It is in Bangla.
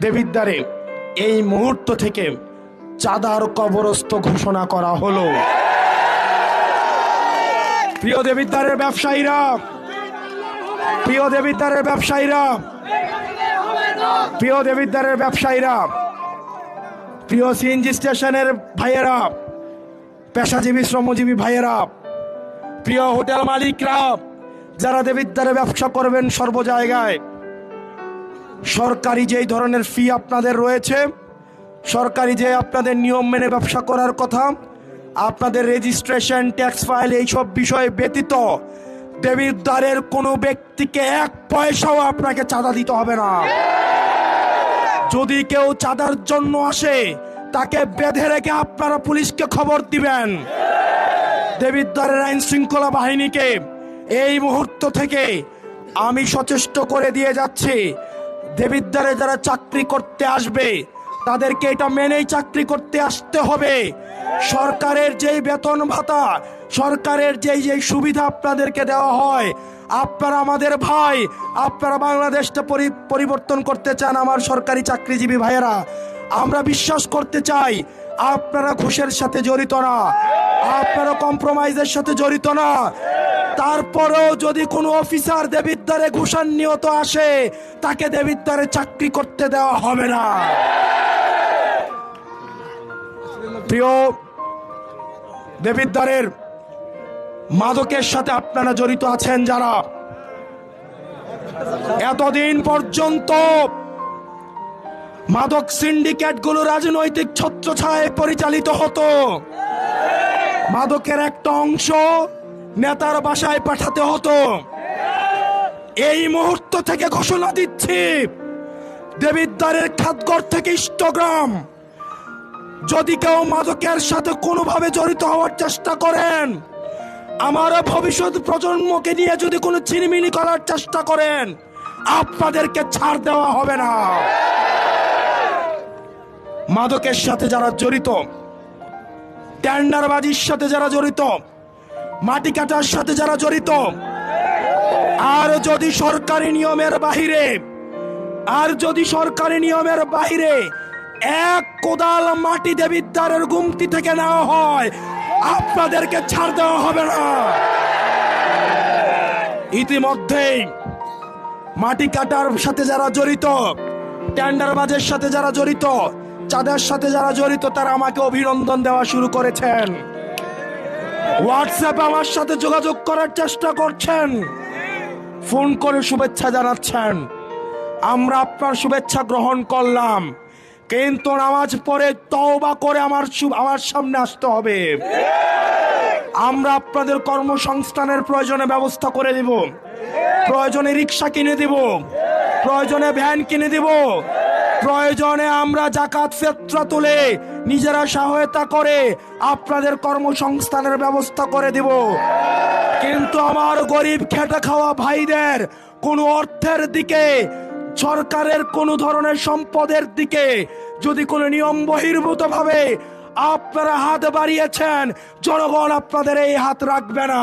দেবিদ্বারে এই মুহূর্ত থেকে চাঁদার কবরস্থ ঘোষণা করা হলো। প্রিয় দেবিদ্বারের ব্যবসায়ীরা, প্রিয় দেবিদ্বারের ব্যবসায়ীরা, প্রিয় দেবিদ্বারের ব্যবসায়ীরা, প্রিয় সিএনজি স্টেশনের ভাইয়েরা, পেশাজীবী, শ্রমজীবী ভাইয়েরা, প্রিয় হোটেল মালিকরা, যারা দেবিদ্বারে ব্যবসা করবেন সর্ব জায়গায় সরকারি যেই ধরনের ফি আপনাদের রয়েছে, সরকারি যে আপনাদের নিয়ম মেনে ব্যবসা করার কথা, আপনাদের রেজিস্ট্রেশন ট্যাক্স ফাইল এইসব বিষয়ে ব্যতীত দেবিদ্বারের কোনো ব্যক্তিকে এক পয়সাও আপনাকে চাঁদা দিতে হবে না। যদি কেউ চাঁদার জন্য আসে, তাকে বেঁধে রেখে আপনারা পুলিশকে খবর দিবেন। দেবিদ্বারের আইন শৃঙ্খলা বাহিনীকে এই মুহূর্ত থেকে আমি সচেষ্ট করে দিয়ে যাচ্ছি। দেবিদ্বারে যারা চাকরি করতে আসবে, তাদেরকে এটা মেনেই চাকরি করতে আসতে হবে। সরকারের যেই বেতন ভাতা, সরকারের যেই যেই সুবিধা আপনাদেরকে দেওয়া হয়, আপনারা আমাদের ভাই, আপনারা বাংলাদেশটা পরি- পরিবর্তন করতে চান আমার সরকারি চাকরিজীবী ভাইয়েরা। আমরা বিশ্বাস করতে চাই, আপনারা ঘুষের সাথে জড়িত না, আপনারা কম্প্রোমাইজের সাথে জড়িত না। তারপরেও যদি কোনো অফিসার দেবিদ্বারে ঘুষান নিহত আসে, তাকে দেবিদ্বারে চাকরি করতে দেওয়া হবে না। প্রিয় দেবিদ্বারের মাদকের সাথে আপনারা জড়িত আছেন যারা, এতদিন পর্যন্ত মাদক সিন্ডিকেটগুলো রাজনৈতিক ছত্রছায়ায় পরিচালিত হতো। মাদকের একটা অংশ নেতার বাসায় পাঠাতে হতো। এই মুহূর্ত থেকে ঘোষণা দিচ্ছি, দেবিদ্বারের খাতগড় থেকে ইষ্টগ্রাম। যদি কেউ মাদকের সাথে কোনোভাবে জড়িত হওয়ার চেষ্টা করেন, আমার ভবিষ্যৎ প্রজন্মকে নিয়ে যদি কোনো চিনিমিনি করার চেষ্টা করেন, আপনাদেরকে ছাড় দেওয়া হবে না। মাদকের সাথে যারা জড়িত টেন্ডারবাজির সাথে যারা জড়িত মাটি কাটার সাথে যারা জড়িত, আর যদি সরকারি নিয়মের বাহিরে, আর যদি সরকারি নিয়মের বাহিরে এক কোদাল মাটি দেবিদ্বারের গুমতি থেকে নেওয়া হয়, আপনাদেরকে ছাড় দেওয়া হবে না। ইতিমধ্যেই মাটি কাটার সাথে যারা জড়িত টেন্ডারবাজের সাথে যারা জড়িত, চাঁদের সাথে যারা জড়িত, তারা আমাকে অভিনন্দন দেওয়া শুরু করেছেন। হোয়াটসঅ্যাপ আমার সাথে যোগাযোগ করার চেষ্টা করছেন। ফোন করে শুভেচ্ছা জানাচ্ছেন। আমরা আপনার শুভেচ্ছা গ্রহণ করলাম। কিন্তু নামাজ পড়ে তওবা করে আমার আমার সামনে আসতে হবে। আমরা আপনাদের কর্মসংস্থানের প্রয়োজনে ব্যবস্থা করে দিব। প্রয়োজনে রিক্সা কিনে দিব। প্রয়োজনে ভ্যান কিনে দিব। প্রয়োজনে আমরা জাকাত ফেত্রা তুলে নিজেরা সহায়তা করে আপনাদের কর্মসংস্থানের ব্যবস্থা করে দিব। কিন্তু আমার গরিব খেটে খাওয়া ভাইদের কোনো অর্থের দিকে, সরকারের কোনো ধরনের সম্পদের দিকে যদি কোনো নিয়ম বহির্ভূত ভাবে আপনারা হাত বাড়িয়েছেন, জনগণ আপনাদের এই হাত রাখবে না।